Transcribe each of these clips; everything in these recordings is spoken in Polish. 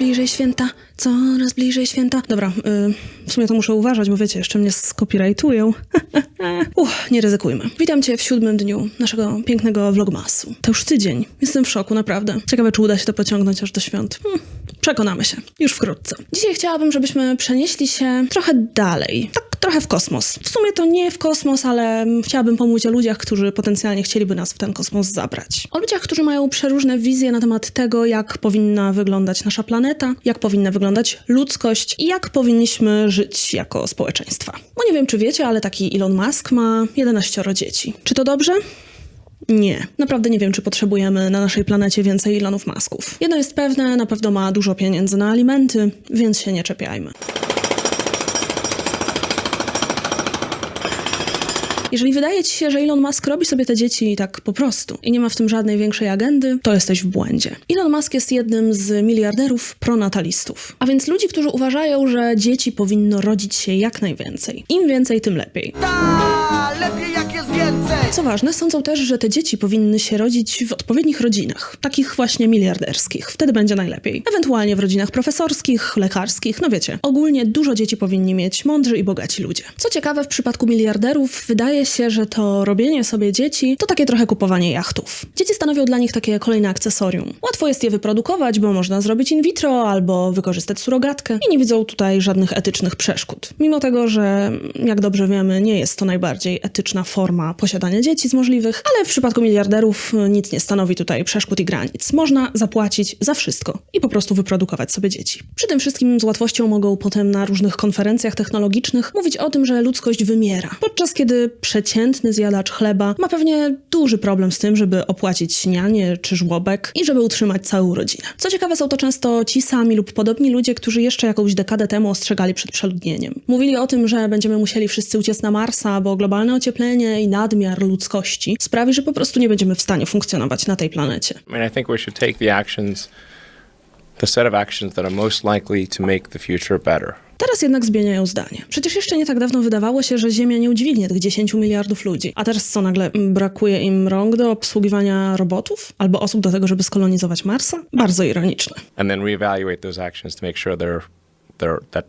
bliżej święta, coraz bliżej święta. Dobra, y, w sumie to muszę uważać, bo wiecie, jeszcze mnie skopirajtują. Uch, nie ryzykujmy. Witam cię w siódmym dniu naszego pięknego vlogmasu. To już tydzień. Jestem w szoku, naprawdę. Ciekawe, czy uda się to pociągnąć aż do świąt. Hmm, przekonamy się. Już wkrótce. Dzisiaj chciałabym, żebyśmy przenieśli się trochę dalej. Tak trochę w kosmos. W sumie to nie w kosmos, ale chciałabym pomóc o ludziach, którzy potencjalnie chcieliby nas w ten kosmos zabrać. O ludziach, którzy mają przeróżne wizje na temat tego, jak powinna wyglądać nasza planeta, jak powinna wyglądać ludzkość i jak powinniśmy żyć jako społeczeństwa. Bo nie wiem, czy wiecie, ale taki Elon Musk ma 11 dzieci. Czy to dobrze? Nie. Naprawdę nie wiem, czy potrzebujemy na naszej planecie więcej Elonów Masków. Jedno jest pewne, na pewno ma dużo pieniędzy na alimenty, więc się nie czepiajmy. Jeżeli wydaje ci się, że Elon Musk robi sobie te dzieci tak po prostu i nie ma w tym żadnej większej agendy, to jesteś w błędzie. Elon Musk jest jednym z miliarderów pronatalistów, a więc ludzi, którzy uważają, że dzieci powinno rodzić się jak najwięcej. Im więcej, tym lepiej. Lepiej jak jest więcej. Co ważne, sądzą też, że te dzieci powinny się rodzić w odpowiednich rodzinach, takich właśnie miliarderskich. Wtedy będzie najlepiej. Ewentualnie w rodzinach profesorskich, lekarskich, no wiecie. Ogólnie dużo dzieci powinni mieć mądrzy i bogaci ludzie. Co ciekawe, w przypadku miliarderów wydaje się, że to robienie sobie dzieci to takie trochę kupowanie jachtów. Dzieci stanowią dla nich takie kolejne akcesorium. Łatwo jest je wyprodukować, bo można zrobić in vitro albo wykorzystać surogatkę i nie widzą tutaj żadnych etycznych przeszkód. Mimo tego, że jak dobrze wiemy, nie jest to najbardziej etyczna forma posiadania dzieci z możliwych, ale w przypadku miliarderów y, nic nie stanowi tutaj przeszkód i granic. Można zapłacić za wszystko i po prostu wyprodukować sobie dzieci. Przy tym wszystkim z łatwością mogą potem na różnych konferencjach technologicznych mówić o tym, że ludzkość wymiera, podczas kiedy przeciętny zjadacz chleba ma pewnie duży problem z tym, żeby opłacić śnianie czy żłobek i żeby utrzymać całą rodzinę. Co ciekawe, są to często ci sami lub podobni ludzie, którzy jeszcze jakąś dekadę temu ostrzegali przed przeludnieniem. Mówili o tym, że będziemy musieli wszyscy uciec na Marsa, bo globalne ocieplenie i nadmiar ludzkości sprawi, że po prostu nie będziemy w stanie funkcjonować na tej planecie. I mean, I think we should take the actions, the set of actions that are most likely to make the future better. Teraz jednak zmieniają zdanie. Przecież jeszcze nie tak dawno wydawało się, że Ziemia nie udźwignie tych 10 miliardów ludzi. A teraz co nagle brakuje im rąk do obsługiwania robotów? Albo osób do tego, żeby skolonizować Marsa? Bardzo ironiczne. And then reevaluate those actions to make sure they're, that.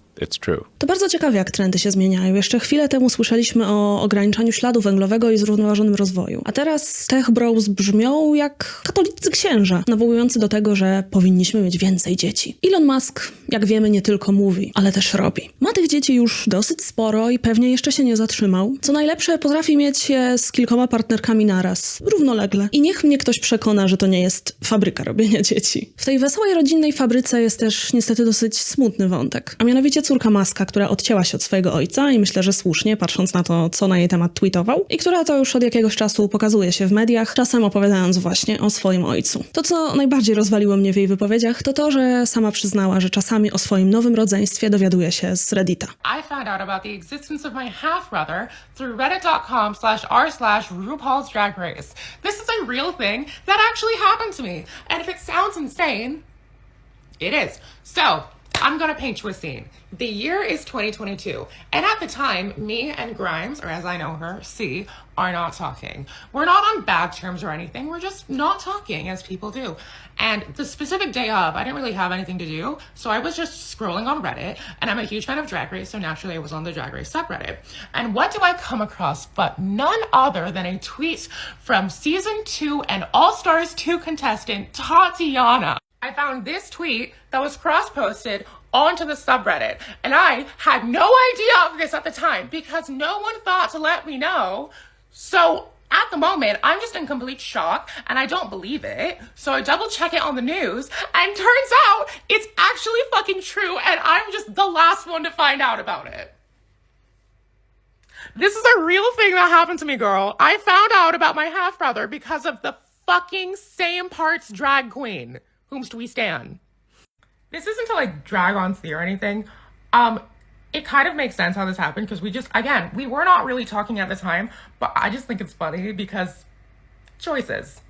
To bardzo ciekawe, jak trendy się zmieniają. Jeszcze chwilę temu słyszeliśmy o ograniczaniu śladu węglowego i zrównoważonym rozwoju. A teraz tech bros brzmią jak katolicy księża, nawołujący do tego, że powinniśmy mieć więcej dzieci. Elon Musk, jak wiemy, nie tylko mówi, ale też robi. Ma tych dzieci już dosyć sporo i pewnie jeszcze się nie zatrzymał. Co najlepsze, potrafi mieć je z kilkoma partnerkami naraz, równolegle. I niech mnie ktoś przekona, że to nie jest fabryka robienia dzieci. W tej wesołej rodzinnej fabryce jest też niestety dosyć smutny wątek, a mianowicie córka Maska, która odcięła się od swojego ojca i myślę, że słusznie, patrząc na to, co na jej temat tweetował, i która to już od jakiegoś czasu pokazuje się w mediach, czasem opowiadając właśnie o swoim ojcu. To, co najbardziej rozwaliło mnie w jej wypowiedziach, to to, że sama przyznała, że czasami o swoim nowym rodzeństwie dowiaduje się z Reddita. I found out about the existence of my half brother through reddit.com slash r slash RuPaul's Drag Race. This is a real thing that actually happened to me. And if it sounds insane, it is. So, I'm gonna paint you a scene. The year is 2022, and at the time, me and Grimes, or as I know her, C, are not talking. We're not on bad terms or anything, we're just not talking as people do. And the specific day of, I didn't really have anything to do, so I was just scrolling on Reddit, and I'm a huge fan of Drag Race, so naturally I was on the Drag Race subreddit. And what do I come across but none other than a tweet from season two and All Stars 2 contestant Tatiana. I found this tweet that was cross posted onto the subreddit. And I had no idea of this at the time because no one thought to let me know. So at the moment, I'm just in complete shock and I don't believe it. So I double check it on the news and turns out it's actually fucking true and I'm just the last one to find out about it. This is a real thing that happened to me, girl. I found out about my half brother because of the fucking same parts drag queen. Whomst we stand. This isn't to like drag on C or anything. Um, it kind of makes sense how this happened because we just, again, we were not really talking at the time, but I just think it's funny because choices.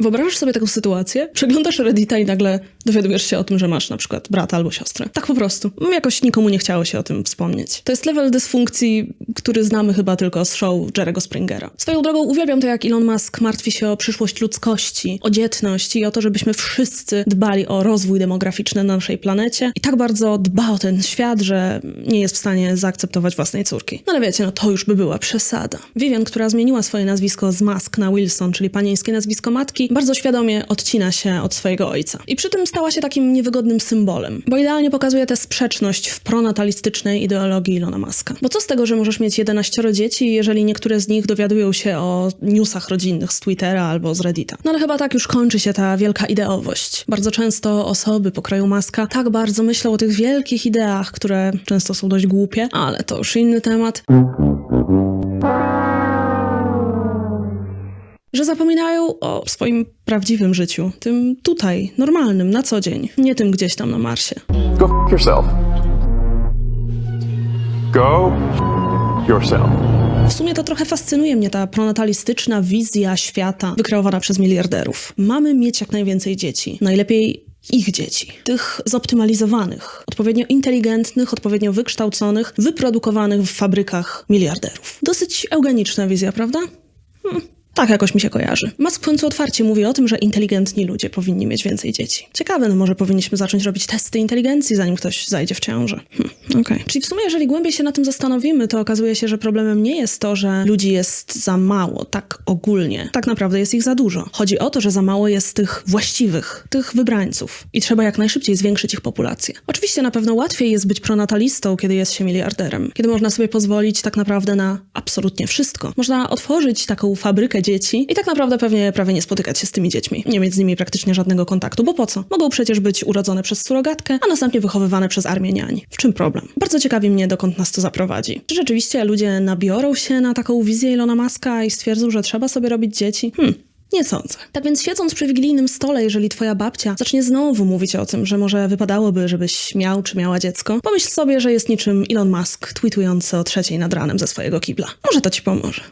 Wyobrażasz sobie taką sytuację? Przeglądasz Reddita i nagle dowiadujesz się o tym, że masz na przykład brata albo siostrę. Tak po prostu. Jakoś nikomu nie chciało się o tym wspomnieć. To jest level dysfunkcji, który znamy chyba tylko z show Jerego Springera. Swoją drogą uwielbiam to, jak Elon Musk martwi się o przyszłość ludzkości, o dzietność i o to, żebyśmy wszyscy dbali o rozwój demograficzny na naszej planecie i tak bardzo dba o ten świat, że nie jest w stanie zaakceptować własnej córki. No ale wiecie, no to już by była przesada. Vivian, która zmieniła swoje nazwisko z Musk na Wilson, czyli panieńskie nazwisko matki, bardzo świadomie odcina się od swojego ojca. I przy tym stała się takim niewygodnym symbolem, bo idealnie pokazuje tę sprzeczność w pronatalistycznej ideologii Ilona Muska. Bo co z tego, że możesz mieć 11 dzieci, jeżeli niektóre z nich dowiadują się o newsach rodzinnych z Twittera albo z Reddita? No ale chyba tak już kończy się ta wielka ideowość. Bardzo często osoby pokroju Maska tak bardzo myślą o tych wielkich ideach, które często są dość głupie, ale to już inny temat. Że zapominają o swoim prawdziwym życiu, tym tutaj, normalnym, na co dzień, nie tym gdzieś tam na Marsie. Go f yourself. Go yourself. W sumie to trochę fascynuje mnie ta pronatalistyczna wizja świata wykreowana przez miliarderów. Mamy mieć jak najwięcej dzieci, najlepiej ich dzieci, tych zoptymalizowanych, odpowiednio inteligentnych, odpowiednio wykształconych, wyprodukowanych w fabrykach miliarderów. Dosyć eugeniczna wizja, prawda? Tak jakoś mi się kojarzy. Musk w końcu otwarcie mówi o tym, że inteligentni ludzie powinni mieć więcej dzieci. Ciekawe, no może powinniśmy zacząć robić testy inteligencji, zanim ktoś zajdzie w ciążę. Hm, okej. Czyli w sumie, jeżeli głębiej się na tym zastanowimy, to okazuje się, że problemem nie jest to, że ludzi jest za mało, tak ogólnie. Tak naprawdę jest ich za dużo. Chodzi o to, że za mało jest tych właściwych, tych wybrańców. I trzeba jak najszybciej zwiększyć ich populację. Oczywiście na pewno łatwiej jest być pronatalistą, kiedy jest się miliarderem. Kiedy można sobie pozwolić tak naprawdę na absolutnie wszystko. Można otworzyć taką fabrykę dzieci i tak naprawdę pewnie prawie nie spotykać się z tymi dziećmi. Nie mieć z nimi praktycznie żadnego kontaktu, bo po co? Mogą przecież być urodzone przez surogatkę, a następnie wychowywane przez armię niań. W czym problem? Bardzo ciekawi mnie, dokąd nas to zaprowadzi. Czy rzeczywiście ludzie nabiorą się na taką wizję Ilona Maska i stwierdzą, że trzeba sobie robić dzieci? Hmm. Nie sądzę. Tak więc siedząc przy wigilijnym stole, jeżeli twoja babcia zacznie znowu mówić o tym, że może wypadałoby, żebyś miał czy miała dziecko, pomyśl sobie, że jest niczym Elon Musk tweetujący o trzeciej nad ranem ze swojego kibla. Może to ci pomoże.